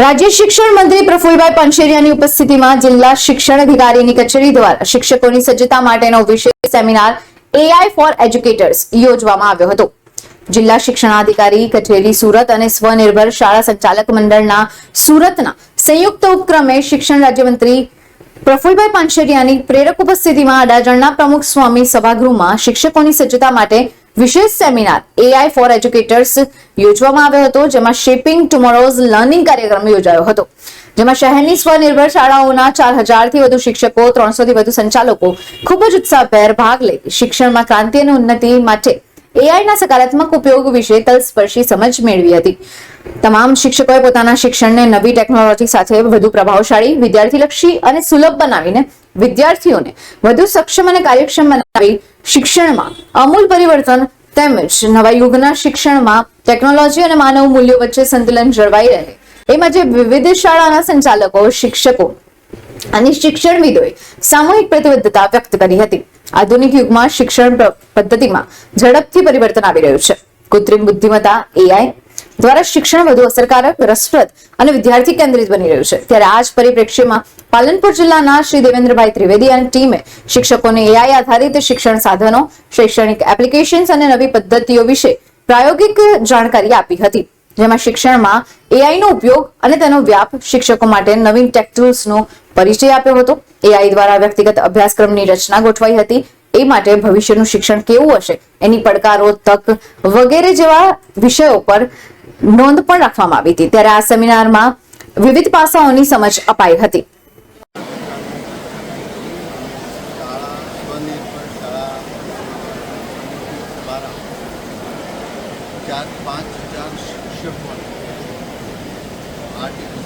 રાજ્ય શિક્ષણ મંત્રી પ્રફુલભાઈ પંચેરિયાની ઉપસ્થિતિમાં જિલ્લા શિક્ષણ અધિકારીની કચેરી દ્વારા શિક્ષકોની સજ્જતા માટેનો વિશેષ સેમિનાર એઆઈ ફોર એજ્યુકેટર્સ યોજવામાં આવ્યો હતો. જિલ્લા શિક્ષણાધિકારી કચેરી સુરત અને સ્વનિર્ભર શાળા સંચાલક મંડળના સુરતના સંયુક્ત ઉપક્રમે શિક્ષણ રાજ્યમંત્રી પ્રફુલભાઈ પાંચેરિયાની પ્રેરક ઉપસ્થિતિમાં અડાજણના પ્રમુખ સ્વામી સભાગૃહમાં શિક્ષકોની સજ્જતા માટે વિશેષ સેમિનાર એઆઈ ફોર એજ્યુકેટર્સ યોજવામાં આવ્યો હતો, જેમાં શેપિંગ ટુમોરોઝ લર્નિંગ કાર્યક્રમ યોજાયો હતો. જેમાં શહેરની સ્વનિર્ભર શાળાઓના ચાર હજારથી વધુ શિક્ષકો, ત્રણસોથી વધુ સંચાલકો ખૂબ જ ઉત્સાહભેર ભાગ લઈ શિક્ષણમાં ક્રાંતિ અને ઉન્નતિ માટે એઆઈના સકારાત્મક ઉપયોગ વિશે તલસ્પર્શી સમજ મેળવી હતી. તમામ શિક્ષકોએ પોતાના શિક્ષણને નવી ટેકનોલોજી સાથે વધુ પ્રભાવશાળી, વિદ્યાર્થીલક્ષી અને સુલભ બનાવીને વિદ્યાર્થીઓને વધુ સક્ષમ અને કાર્યક્ષમ બનાવી શિક્ષણમાં અમૂલ પરિવર્તન તેમજ નવા યુગના શિક્ષણમાં ટેકનોલોજી અને માનવ મૂલ્યો વચ્ચે સંતુલન જળવાઈ રહે. એ માટે વિવિધ શાળાના સંચાલકો, શિક્ષકો અને શિક્ષણવિદોએ સામૂહિક પ્રતિબદ્ધતા વ્યક્ત કરી હતી. આધુનિક યુગમાં શિક્ષણ પદ્ધતિમાં ઝડપથી પરિવર્તન આવી રહ્યું છે. કૃત્રિમ બુદ્ધિમત્તા એઆઈ દ્વારા શિક્ષણ વધુ અસરકારક, રસપ્રદ અને વિદ્યાર્થી કેન્દ્રિત બની રહ્યું છે. ત્યારે આ જ પરિપ્રેક્ષ્યમાં પાલનપુર જિલ્લાના શ્રી દેવેન્દ્રભાઈ ત્રિવેદી અને ટીમે શિક્ષકોને એઆઈ આધારિત શિક્ષણ સાધનો, શૈક્ષણિક એપ્લિકેશન્સ અને નવી પદ્ધતિઓ વિશે પ્રાયોગિક જાણકારી આપી હતી. જેમાં શિક્ષણમાં એઆઈ નો ઉપયોગ અને તેનો વ્યાપ શિક્ષકો માટે નવીન ટેક ટૂલ્સનો પરિચય આપ્યો હતો. એઆઈ દ્વારા વ્યક્તિગત અભ્યાસક્રમની રચના ગોઠવાઈ હતી. એ માટે ભવિષ્યનું શિક્ષણ કેવું હશે? એની પડકારો, તક વગેરે જેવા વિષયો પર નોંધ પણ રાખવામાં આવી હતી. ત્યારે આ સેમિનારમાં વિવિધ પાસાઓની સમજ અપાઈ હતી. પાંચ હજાર શિક્ષકો આર્ટિફિશિયલ